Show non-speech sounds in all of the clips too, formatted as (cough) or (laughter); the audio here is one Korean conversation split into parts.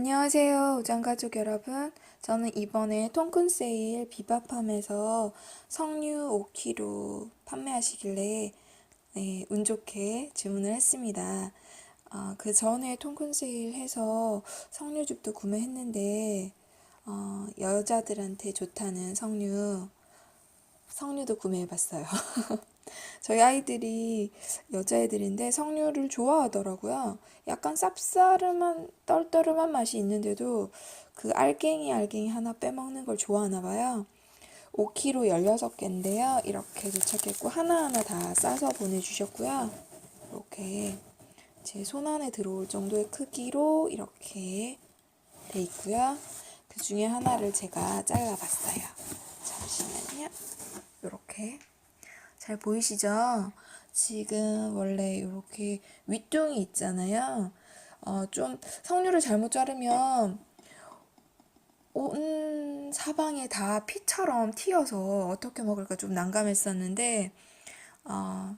안녕하세요, 우장가족 여러분. 저는 이번에 통큰 세일 비바팜에서 석류 5kg 판매하시길래 네, 운 좋게 주문을 했습니다. 어, 그 전에 통큰 세일 해서 석류즙도 구매했는데 어, 여자들한테 좋다는 석류 석류도 구매해봤어요. (laughs) 저희 아이들이 여자애들인데 석류를 좋아하더라고요. 약간 쌉싸름한 떨떠름한 맛이 있는데도 그 알갱이 알갱이 하나 빼먹는 걸 좋아하나 봐요. 5kg 16개인데요. 이렇게 도착했고 하나하나 다 싸서 보내주셨고요. 이렇게 제 손 안에 들어올 정도의 크기로 이렇게 돼 있고요. 그 중에 하나를 제가 잘라봤어요. 이렇게 잘 보이시죠? 지금 원래 이렇게 윗둥이 있잖아요. 어, 좀 석류를 잘못 자르면 온 사방에 다 피처럼 튀어서 어떻게 먹을까 좀 난감했었는데 어,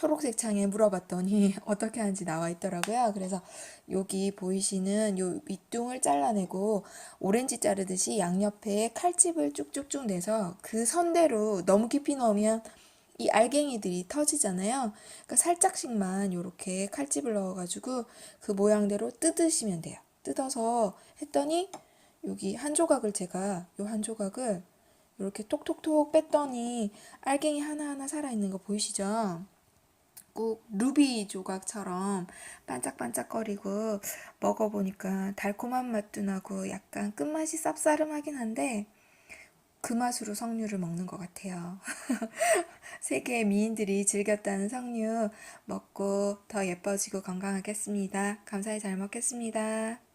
초록색 창에 물어봤더니 (laughs) 어떻게 하는지 나와 있더라고요. 그래서 여기 보이시는 요 윗둥을 잘라내고 오렌지 자르듯이 양옆에 칼집을 쭉쭉쭉 내서 그 선대로 너무 깊이 넣으면 이 알갱이들이 터지잖아요. 그러니까 살짝씩만 이렇게 칼집을 넣어가지고 그 모양대로 뜯으시면 돼요. 뜯어서 했더니 여기 한 조각을 제가 요 한 조각을 이렇게 톡톡톡 뺐더니 알갱이 하나하나 살아있는 거 보이시죠? 꼭 루비 조각처럼 반짝반짝거리고 먹어보니까 달콤한 맛도 나고 약간 끝맛이 쌉싸름하긴 한데 그 맛으로 석류를 먹는 것 같아요. (laughs) 세계 미인들이 즐겼다는 석류 먹고 더 예뻐지고 건강하겠습니다. 감사히 잘 먹겠습니다.